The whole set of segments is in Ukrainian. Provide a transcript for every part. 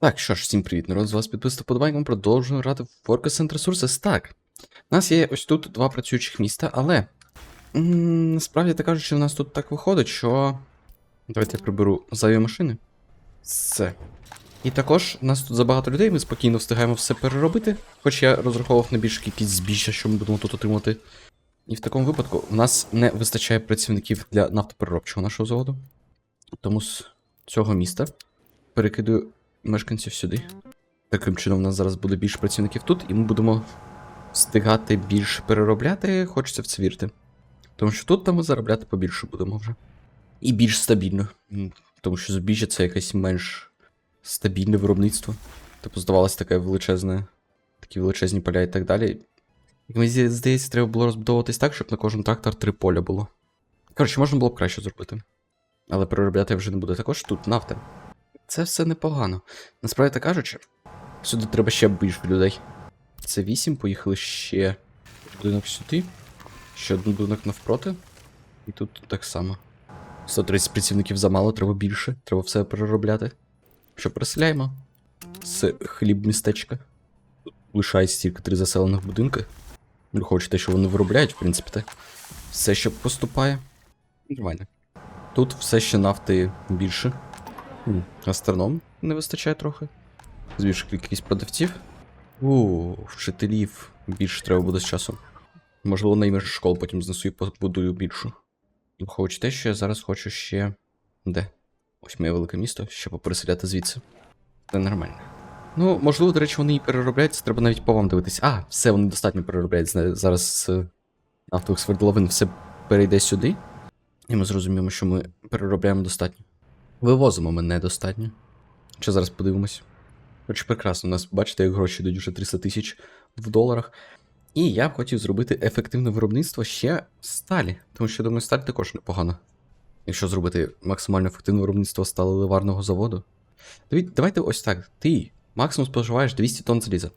Так, що ж, всім привіт, народ, з вас подобайк, ми продовжуємо грати в Focus and Resources. Так, у нас є ось тут два працюючих міста, але. Насправді так кажучи, в нас тут так виходить, що. Давайте я приберу зайві машини. Все. І також у нас тут забагато людей, ми спокійно встигаємо все переробити. Хоч я розраховував на більшу кількість збіжжя, що ми будемо тут отримати. І в такому випадку в нас не вистачає працівників для нафтопереробчого нашого заводу. Тому з цього міста перекидаю мешканців сюди. Таким чином, у нас зараз буде більше працівників тут, і ми будемо встигати більше переробляти, хочеться в це вірити. Тому що тут там ми заробляти побільше будемо вже. І більш стабільно. Тому що збіжжя це якесь менш стабільне виробництво. Типу, здавалось, таке величезне, такі величезні поля і так далі. Мені здається, треба було розбудовуватись так, щоб на кожен трактор три поля було. Коротше, можна було б краще зробити. Але переробляти вже не буде. Також тут нафта. Це все непогано. Насправді так кажучи, сюди треба ще більше людей. Це 8, поїхали ще будинок сюди, ще один будинок навпроти. І тут так само. 130 працівників замало, треба більше, треба все переробляти. Що переселяємо? З хліб містечка. Тут лишається тільки три заселених будинки. Враховуючи те, що вони виробляють, в принципі, те. Все, що поступає. Нормально. Тут все ще нафти більше. Астроном не вистачає трохи. Збільшу кількість продавців. У, вчителів більше треба буде з часом. Можливо, найменше школ потім знесу і побудую більшу. Враховуючи те, що я зараз хочу ще. Де? Ось моє велике місто, ще попереселяти звідси. Це нормально. Ну, можливо, до речі, вони і переробляються, треба навіть по вам дивитись. А, все, вони достатньо переробляють. Зараз з нафтових свердловин все перейде сюди. І ми зрозуміємо, що ми переробляємо достатньо. Вивозимо ми недостатньо. Що зараз подивимось? Коротше, прекрасно, у нас, бачите, як гроші йдуть вже 300 тисяч в доларах. І я б хотів зробити ефективне виробництво ще сталі, тому що, думаю, сталь також непогано. Якщо зробити максимально ефективне виробництво сталеливарного заводу. Давай- Давайте ось так. Ти максимум споживаєш 200 тонн заліза.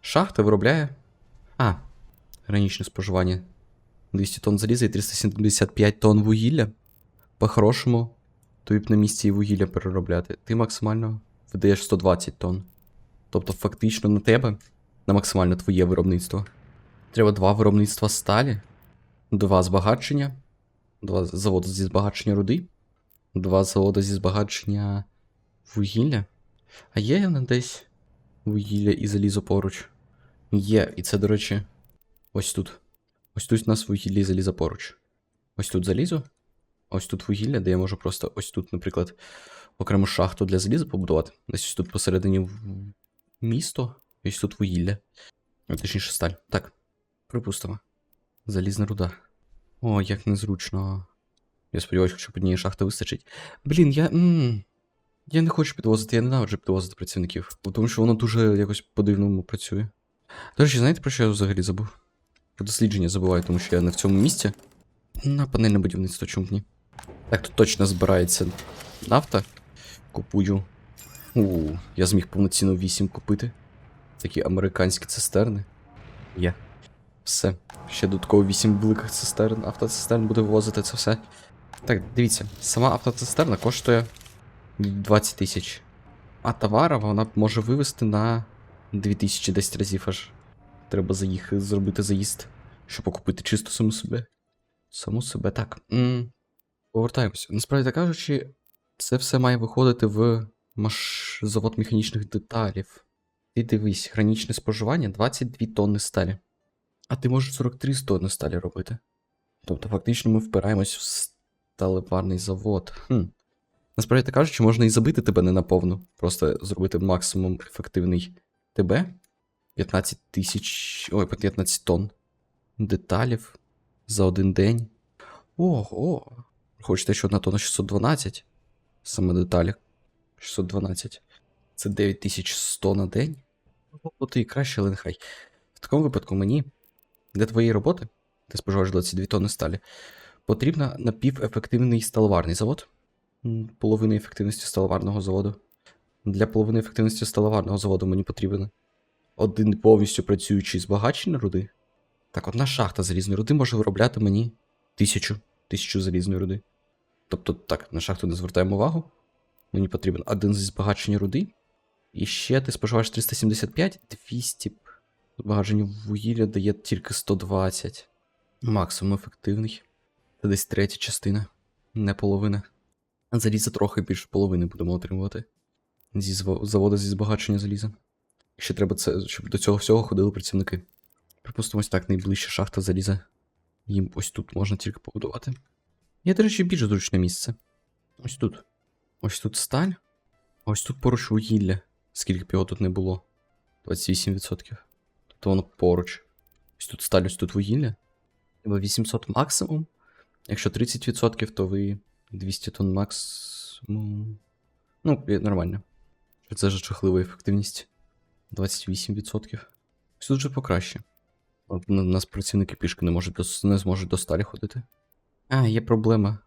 Шахта виробляє. А, гранічне споживання. 200 тонн заліза і 375 тонн вугілля. По-хорошому, тобі б на місці і вугілля переробляти. Ти максимально видаєш 120 тонн. Тобто, фактично на тебе, на максимально твоє виробництво. Треба два виробництва сталі, два збагачення, два заводи зі збагачення руди, два заводи зі збагачення вугілля. А є в десь вугілля і залізо поруч? Є, і це, до речі, ось тут. Ось тут у нас вугілля і залізо поруч. Ось тут залізо, ось тут вугілля, де я можу просто ось тут, наприклад, окрему шахту для заліза побудувати. Десь ось тут посередині місто, ось тут вугілля. Точніше, сталь. Так. Припустимо. Залізна руда. О, як незручно. Я сподіваюся, що однієї шахти вистачить. Блін, я. м я не хочу підвозити, я ненавиджу підвозити працівників. Тому що воно дуже якось по-дивному працює. До речі, знаєте, про що я взагалі забув? Про дослідження забуваю, тому що я не в цьому місці. На панельне будівництво, чому б ні? Так, тут точно збирається нафта. Купую. У, я зміг повноцінно 8 купити. Такі американські цистерни. Є. Все. Ще додатково 8 великих цистерн. Автоцистерн буде вивозити це все. Так, дивіться, сама автоцистерна коштує 20 тисяч. А товара вона може вивезти на 2000 10 разів аж. Треба заїхати, зробити заїзд, щоб окупити чисто саму себе. Саму себе, так. м Повертаємося. Насправді так кажучи, це все має виходити в маш... завод механічних деталів. Ти дивись, гранічне споживання 22 тонни сталі. А ти можеш 43 тонни сталі робити. Тобто, фактично, ми впираємось в сталеварний завод. Хм. Насправді так кажучи, можна і забити тебе не наповну. Просто зробити максимум ефективний ТБ. 15 тисяч. Ой, 15 тонн деталів за один день. Ого. Хочете, що одна тонна 612? Саме деталі. 612. Це 9100 на день. Ну, і краще, але нехай. В такому випадку мені для твоєї роботи, ти споживаєш 22 тонни сталі, потрібна напівефективний сталоварний завод. Половина ефективності сталоварного заводу. Для половини ефективності сталоварного заводу мені потрібен один повністю працюючий збагачення руди. Так, одна шахта залізної руди може виробляти мені тисячу, тисячу залізної руди. Тобто, так, на шахту не звертаємо увагу. Мені потрібен один зі збагачення руди І ще ти споживаєш 375, 200. Збагаження вугілля дає тільки 120. Максимум ефективний. Це десь третя частина, не половина. Заліза трохи більше половини будемо отримувати. Зі заводу зі збагачення заліза. Ще треба це, щоб до цього всього ходили працівники. Припустимо, ось так, найближча шахта заліза. Їм ось тут можна тільки побудувати. Є, до речі, більш зручне місце. Ось тут. Ось тут сталь. Ось тут поруч вугілля. Скільки б його тут не було. 28%. Тобто воно поруч. Ось тут сталь, ось тут вугілля. Треба 800 максимум. Якщо 30%, то ви 200 тонн максимум. Ну, нормально. Це ж жахлива ефективність. 28%. Ось тут вже покраще. У нас працівники пішки не можуть не зможуть до сталі ходити. А, є проблема.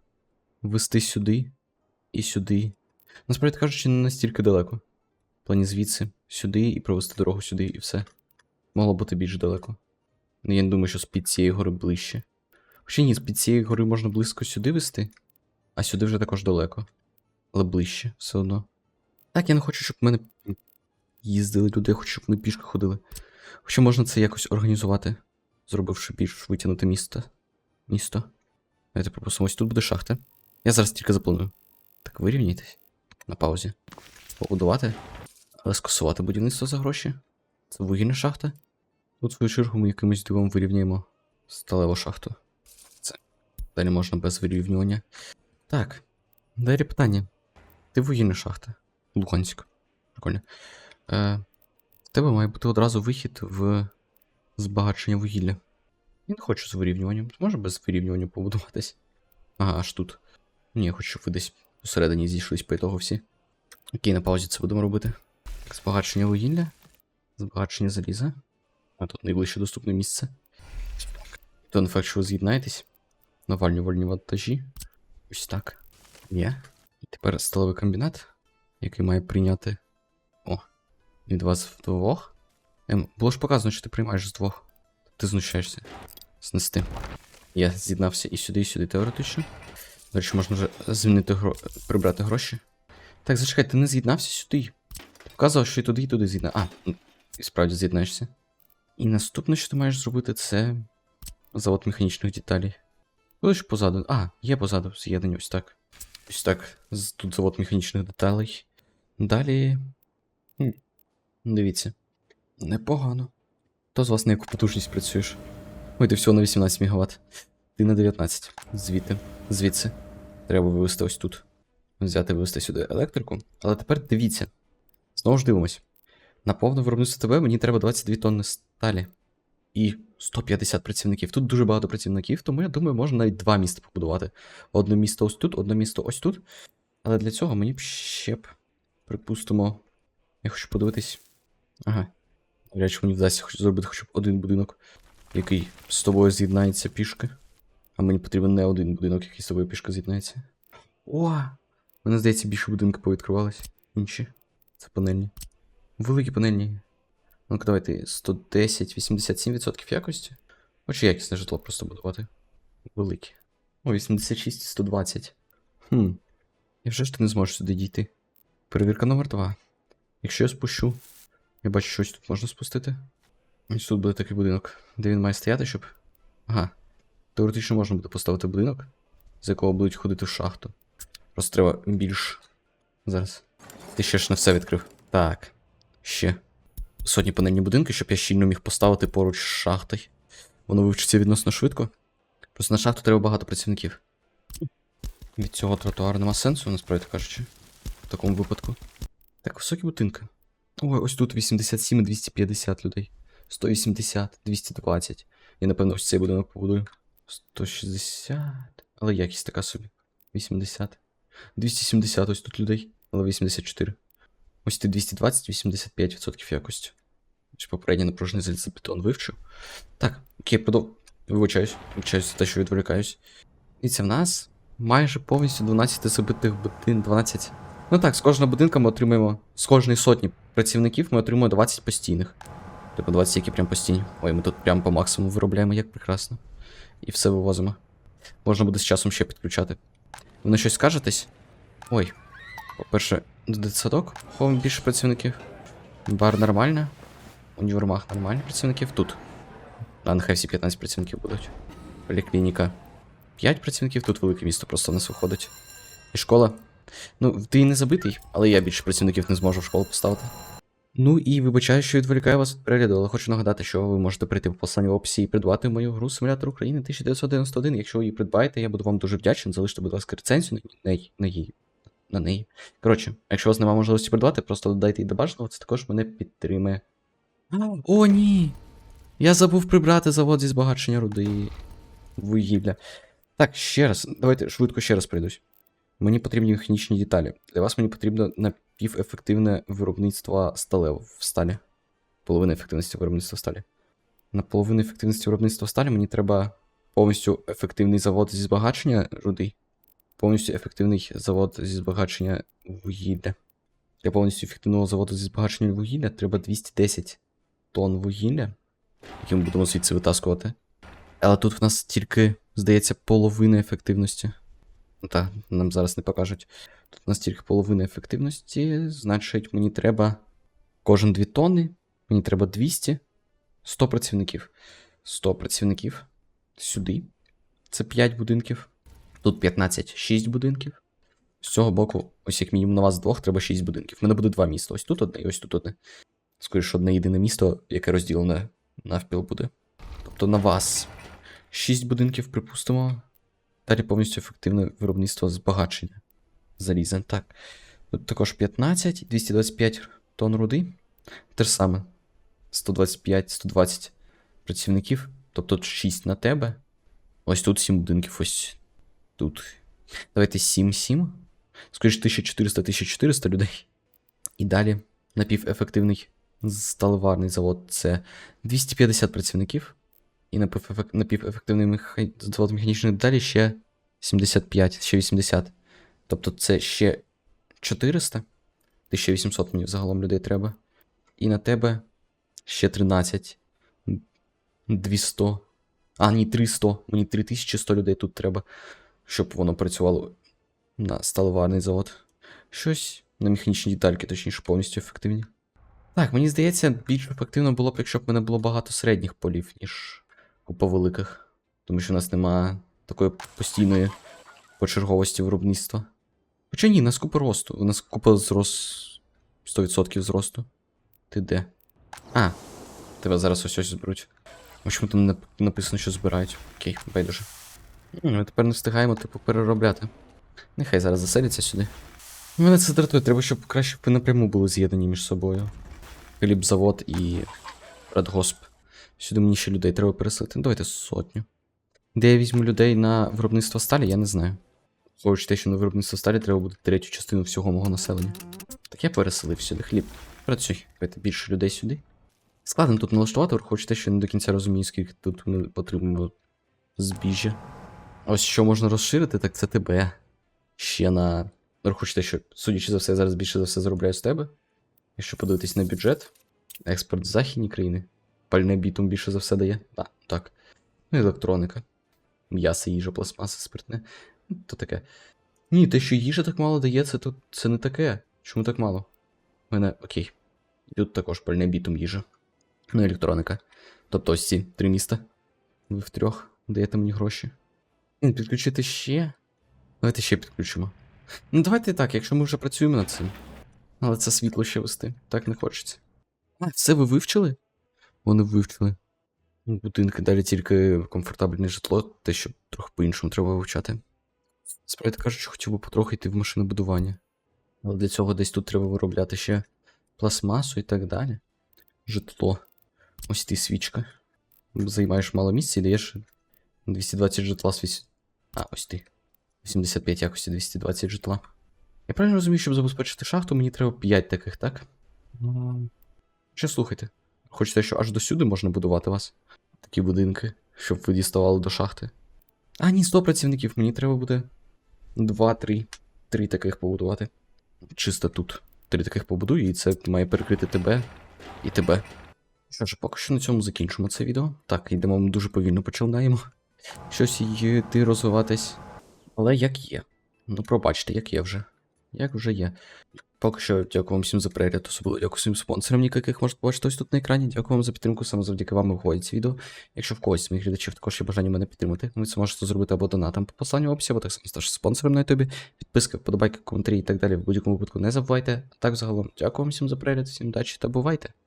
Вести сюди і сюди. Насправді кажучи, не настільки далеко. В плані звідси, сюди і провести дорогу сюди, і все. Могло бути більш далеко. Ну, я не думаю, що з-під цієї гори ближче. Хоча ні, з-під цієї гори можна близько сюди вести, а сюди вже також далеко. Але ближче, все одно. Так, я не хочу, щоб мене їздили люди, я хочу, щоб вони пішки ходили. Хоча можна це якось організувати, зробивши більш витягнуте місто. Місто. Давайте пропустимо, ось тут буде шахта. Я зараз тільки запланую. Так, вирівняйтесь. На паузі. Побудувати. Скасувати будівництво за гроші. Це вугільна шахта. Тут в свою чергу ми якимось дивом вирівняємо сталеву шахту. Це. Далі можна без вирівнювання. Так. Далі питання. Ти вугільна шахта. Луганськ. Прикольно. Е, в тебе має бути одразу вихід в збагачення вугілля. Я не хочу з вирівнюванням. Може без вирівнювання побудуватись. Ага, аж тут. Ні, я хочу, щоб ви десь посередині зійшлись по ітогу всі. Окей, на паузі це будемо робити. Так, збагачення вугілля. Збагачення заліза. А тут найближче доступне місце. То не факт, що ви з'єднаєтесь. Навальнювальні вантажі. Ось так. Є. І тепер сталевий комбінат, який має прийняти. О, від вас вдвох. Ем, було ж показано, що ти приймаєш з двох. Ти знущаєшся. Знести. Я з'єднався і сюди, і сюди теоретично. До речі, можна вже змінити гро... прибрати гроші. Так, зачекай, ти не з'єднався сюди. Ти показував, що і туди, і туди з'єдна. А, ну, і справді з'єднаєшся. І наступне, що ти маєш зробити, це завод механічних деталей. Будеш позаду. А, є позаду з'єднання, ось так. Ось так. Тут завод механічних деталей. Далі. Хм. Дивіться. Непогано. То з вас на яку потужність працюєш? Ой, ти всього на 18 МВт. Ти на 19. Звідти. Звідси. Треба вивести ось тут. Взяти вивести сюди електрику. Але тепер дивіться. Знову ж дивимось. На повне виробництво ТБ мені треба 22 тонни сталі. І 150 працівників. Тут дуже багато працівників, тому я думаю, можна навіть два міста побудувати. Одне місто ось тут, одне місто ось тут. Але для цього мені б ще б, припустимо, я хочу подивитись. Ага. Навряд чи мені вдасться зробити хоча б один будинок, який з тобою з'єднається пішки. А мені потрібен не один будинок, який з тобою пішки з'єднається. О! Мене здається, більше будинки повідкривались. Інші. Це панельні. Великі панельні. Ну-ка, давайте 110, 87% якості. Хочу якісне житло просто будувати. Великі. О, 86 120. Хм. І вже ж ти не зможеш сюди дійти. Перевірка номер 2. Якщо я спущу. Я бачу, щось тут можна спустити. Ось тут буде такий будинок. Де він має стояти, щоб. Ага. Теоретично можна буде поставити будинок, з якого будуть ходити в шахту. Просто треба більш. Зараз. Ти ще ж не все відкрив. Так. Ще. Сотні панельні будинки, щоб я щільно міг поставити поруч з шахтою. Воно вивчиться відносно швидко. Просто на шахту треба багато працівників. Від цього тротуару нема сенсу, насправді кажучи. В такому випадку. Так, високі будинки. Ой, ось тут 87 і 250 людей. 180, 220. Я, напевно, ось цей будинок побудую. 160. Але якість така собі. 80. 270 ось тут людей, але 84. Ось тут 220, 85% якості. Попередній напружений залізобетон вивчив. Так, окей, продов... Вибачаюсь, вибачаюсь за те, що відволікаюсь. Дивіться, в нас майже повністю 12 забитих будин, 12. Ну так, з кожного будинка ми отримуємо, з кожної сотні працівників ми отримуємо 20 постійних. Типу 20 які прям постійні. Ой, ми тут прям по максимуму виробляємо, як прекрасно. І все вивозимо. Можна буде з часом ще підключати. Ви на щось скажетесь? Ой. По-перше, дитсадок, ховаємо більше працівників. Бар нормально. Універмаг нормально працівників тут. А нехай всі 15 працівників будуть. Поліклініка. 5 працівників, тут велике місто просто в нас виходить. І школа. Ну, ти не забитий, але я більше працівників не зможу в школу поставити. Ну і вибачаю, що відволікаю вас від перегляду, але хочу нагадати, що ви можете прийти по посланню в описі і придбати мою гру Симулятор України 1991. Якщо ви її придбаєте, я буду вам дуже вдячний. Залиште, будь ласка, рецензію на неї. На її. На неї. Коротше, якщо у вас немає можливості придбати, просто додайте її до бажаного, це також мене підтримує. О, ні! Я забув прибрати завод зі збагачення руди вугілля. Так, ще раз, давайте швидко ще раз пройдусь. Мені потрібні механічні деталі. Для вас мені потрібно напівефективне виробництво сталевого в сталі. Половина ефективності виробництва сталі. На половину ефективності виробництва сталі мені треба повністю ефективний завод зі збагачення руди. Повністю ефективний завод зі збагачення вугілля. Для повністю ефективного заводу зі збагачення вугілля треба 210 тонн вугілля, які ми будемо звідси витаскувати. Але тут в нас тільки, здається, половина ефективності. Так, нам зараз не покажуть. Тут у нас половина ефективності, значить, мені треба кожен 2 тонни, мені треба 200, 100 працівників. 100 працівників сюди. Це 5 будинків. Тут 15, 6 будинків. З цього боку, ось як мінімум на вас двох, треба 6 будинків. У мене буде два міста. Ось тут одне і ось тут одне. Скоріше, одне єдине місто, яке розділене навпіл буде. Тобто на вас 6 будинків, припустимо. Далі повністю ефективне виробництво збагачення. Заліза. Так. Тут також 15, 225 тонн руди. Те ж саме. 125, 120 працівників. Тобто 6 на тебе. Ось тут 7 будинків, ось тут. Давайте 7-7. Скоріше 1400-1400 людей. І далі напівефективний сталеварний завод це 250 працівників. І напівефек- напівефективний меха... завод механічних деталей ще 75, ще 80. Тобто це ще 400. 1800 мені загалом людей треба. І на тебе ще 13. 200. А, ні, 300. Мені 3100 людей тут треба, щоб воно працювало на сталеварний завод. Щось на механічні детальки, точніше, повністю ефективні. Так, мені здається, більш ефективно було б, якщо б мене було багато середніх полів, ніж купа великих. Тому що в нас немає такої постійної почерговості виробництва. Хоча ні, у нас купа росту. У нас купа зрос 100% зросту. Ти де? А, тебе зараз ось ось зберуть. Чому там написано, що збирають? Окей, байдуже. Ми тепер не встигаємо, типу, переробляти. Нехай зараз заселяться сюди. Мене це дратує, треба, щоб краще напряму були з'єднані між собою. Хлібзавод і радгосп. Сюди мені ще людей треба переселити. Ну, давайте сотню. Де я візьму людей на виробництво сталі, я не знаю. Хоч те, що на виробництво сталі треба буде третю частину всього мого населення. Так я переселив сюди хліб. Працюй, давайте більше людей сюди. Складно тут налаштувати, хоч те, що не до кінця розумію, скільки тут ми потрібно збіжжя. Ось що можна розширити, так це тебе. Ще на. Хоч те, що, судячи за все, зараз більше за все заробляю з тебе. Якщо подивитись на бюджет, експорт західні країни. Пальне бітум більше за все дає. Так, так. Ну, електроніка. М'ясо, їжа, пластмаса, спиртне. Ну, То таке. Ні, те, що їжа так мало дає, це тут це не таке. Чому так мало? У мене. Окей. Тут також пальне бітум їжа. Ну, електроніка. Тобто ось ці три міста. Ви втрьох даєте мені гроші. Підключити ще. Давайте ще підключимо. Ну, давайте так, якщо ми вже працюємо над цим. Але це світло ще вести. Так не хочеться. А, все ви вивчили? Вони вивчили. Будинки, далі тільки комфортабельне житло, те, що трохи по-іншому треба вивчати. Справді кажучи, хотів би потрохи йти в машинобудування. Але для цього десь тут треба виробляти ще пластмасу і так далі. Житло. Ось ти свічка. Займаєш мало місця і даєш 220 житла вісь- А, ось ти. 85 якості 220 житла. Я правильно розумію, щоб забезпечити шахту, мені треба 5 таких, так? Ще слухайте. Хочете, що аж до сюди можна будувати вас? Такі будинки, щоб ви діставали до шахти. А, ні, 100 працівників, мені треба буде 2-3. Три таких побудувати. Чисто тут. Три таких побудую, і це має перекрити тебе і тебе. Що ж, поки що на цьому закінчимо це відео. Так, йдемо ми дуже повільно починаємо. Щось йти розвиватись. Але як є. Ну, пробачте, як є вже. Як вже є. Поки що дякую вам всім за перегляд, особливо дякую своїм спонсорам, яких можете побачити ось тут на екрані. Дякую вам за підтримку, саме завдяки вам виходить це відео. Якщо в когось з моїх глядачів також є бажання мене підтримати, ви це можете зробити або донатом по посланню в описі, або так само ставши спонсором на ютубі. Підписка, вподобайки, коментарі і так далі в будь-якому випадку не забувайте. А так загалом, дякую вам всім за перегляд, всім удачі та бувайте!